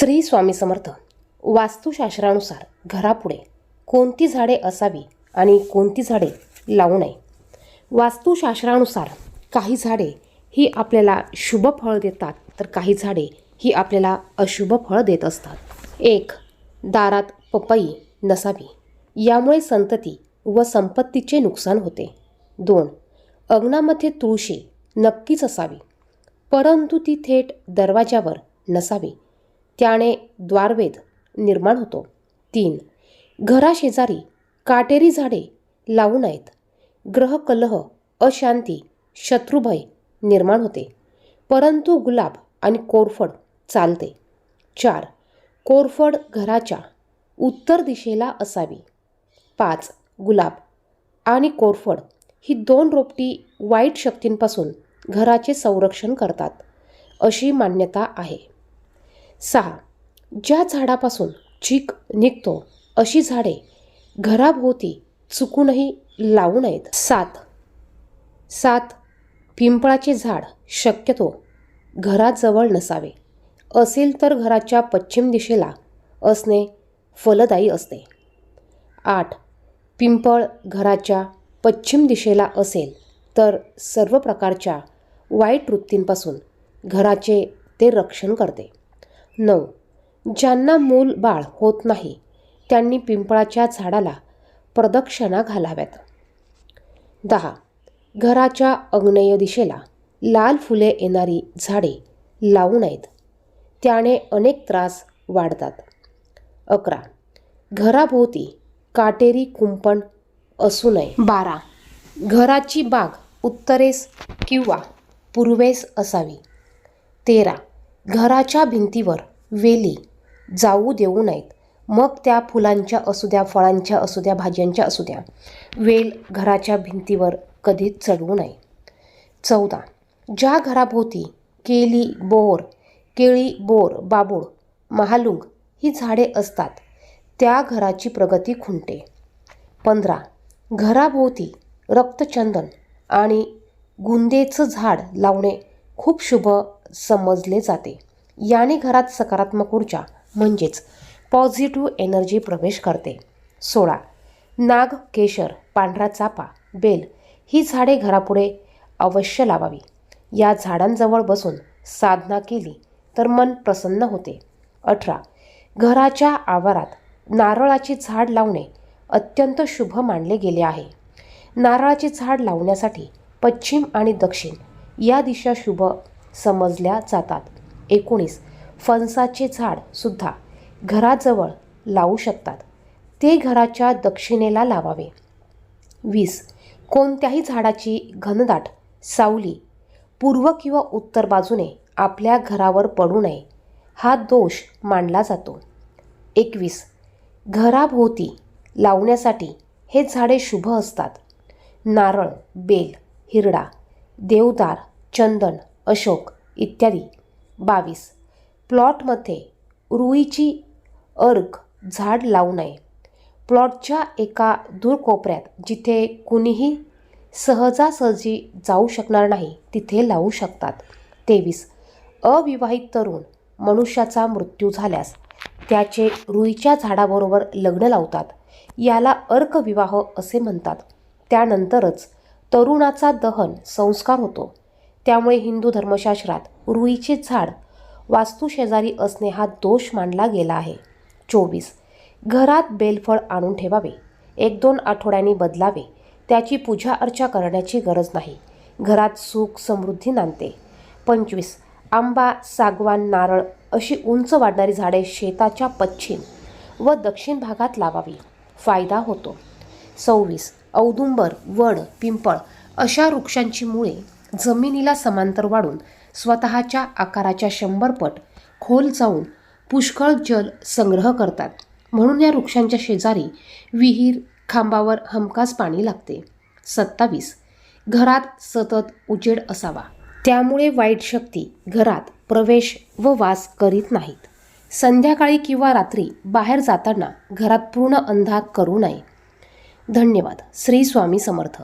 श्री स्वामी समर्थ. वास्तुशास्त्रानुसार घरापुढे कोणती झाडे असावी आणि कोणती झाडे लावू नये? वास्तुशास्त्रानुसार काही झाडे ही आपल्याला शुभ फळ देतात तर काही झाडे ही आपल्याला अशुभ फळ देत असतात. एक दारात पपई नसावी. यामुळे संतती व संपत्तीचे नुकसान होते. दोन अंगणामध्ये तुळशी नक्कीच असावी. परंतु ती थेट दरवाजावर नसावी. त्याने द्वारवेद निर्माण होतो. तीन. घराशेजारी काटेरी झाडे लावू नयेत. ग्रहकलह अशांती शत्रुभय निर्माण होते. परंतु गुलाब आणि कोरफड चालते. चार. कोरफड घराच्या उत्तर दिशेला असावी. पाच. गुलाब आणि कोरफड ही दोन रोपटी वाईट शक्तींपासून घराचे संरक्षण करतात अशी मान्यता आहे. सहा ज्या झाडापासून चीक निघतो अशी झाडे घराभोवती चुकूनही लावू नयेत. सात. सात. पिंपळाचे झाड शक्यतो घराजवळ नसावे. असेल तर घराच्या पश्चिम दिशेला असणे फलदायी असते. आठ. पिंपळ घराच्या पश्चिम दिशेला असेल तर सर्व प्रकारच्या वाईट वृत्तींपासून घराचे ते रक्षण करते. नऊ. ज्यांना मूल बाळ होत नाही त्यांनी पिंपळाच्या झाडाला प्रदक्षिणा घालाव्यात. दहा. घराच्या अग्नेय दिशेला लाल फुले येणारी झाडे लावू नयेत. त्याने अनेक त्रास वाढतात. अकरा. घराभोवती काटेरी कुंपण असू नये. बारा. घराची बाग उत्तरेस किंवा पूर्वेस असावी. तेरा. घराच्या भिंतीवर वेली जाऊ देऊ नयेत. मग त्या फुलांच्या असू द्या फळांच्या असू द्या भाज्यांच्या असू द्या वेल घराच्या भिंतीवर कधीच चढवू नये. चौदा. ज्या घराभोवती केली बोर केळी बोर बाबूळ महालुंग ही झाडे असतात त्या घराची प्रगती खुंटे पंधरा. घराभोवती रक्तचंदन आणि गुंदेचं झाड लावणे खूप शुभ समजले जाते. याने घरात सकारात्मक ऊर्जा म्हणजेच पॉझिटिव्ह एनर्जी प्रवेश करते. सोळा. नाग केशर पांढरा चापा बेल ही झाडे घरापुढे अवश्य लावावी. या झाडांजवळ बसून साधना केली तर मन प्रसन्न होते. अठरा. घराच्या आवारात नारळाचे झाड लावणे अत्यंत शुभ मानले गेले आहे. नारळाचे झाड लावण्यासाठी पश्चिम आणि दक्षिण या दिशा शुभ समजल्या जातात. एकोणीस. फणसाचे झाडसुद्धा घराजवळ लावू शकतात. ते घराच्या दक्षिणेला लावावे. वीस. कोणत्याही झाडाची घनदाट सावली पूर्व किंवा उत्तर बाजूने आपल्या घरावर पडू नये हा दोष मानला जातो. एकवीस. घराभोवती लावण्यासाठी हे झाडे शुभ असतात. नारळ बेल हिरडा देवदार चंदन अशोक इत्यादी. बावीस. प्लॉटमध्ये रुईची अर्क झाड लावू नये. प्लॉटच्या एका दूर कोपऱ्यात जिथे कुणीही सहजासहजी जाऊ शकणार नाही तिथे लावू शकतात. तेवीस. अविवाहित तरुण मनुष्याचा मृत्यू झाल्यास त्याचे रुईच्या झाडाबरोबर लग्न लावतात. याला अर्कविवाह असे म्हणतात. त्यानंतरच तरुणाचा दहन संस्कार होतो. त्यामुळे हिंदू धर्मशास्त्रात रुईचे झाड वास्तुशेजारी असणे हा दोष मानला गेला आहे. चोवीस. घरात बेलफळ आणून ठेवावे. एक दोन आठवड्यांनी बदलावे. त्याची पूजा अर्चा करण्याची गरज नाही. घरात सुख समृद्धी नांदते. पंचवीस. आंबा सागवान नारळ अशी उंच वाढणारी झाडे शेताच्या पश्चिम व दक्षिण भागात लावावी. फायदा होतो. सव्वीस. औदुंबर वड पिंपळ अशा वृक्षांची मुळे जमिनीला समांतर वाढून स्वतःच्या आकाराच्या शंभर पट खोल जाऊन पुष्कळ जल संग्रह करतात. म्हणून या वृक्षांच्या शेजारी विहीर खांबावर हमखास पाणी लागते. सत्तावीस. घरात सतत उजेड असावा. त्यामुळे वाईट शक्ती घरात प्रवेश व वास करीत नाहीत. संध्याकाळी किंवा रात्री बाहेर जाताना घरात पूर्ण अंधार करू नये. धन्यवाद. श्री स्वामी समर्थ.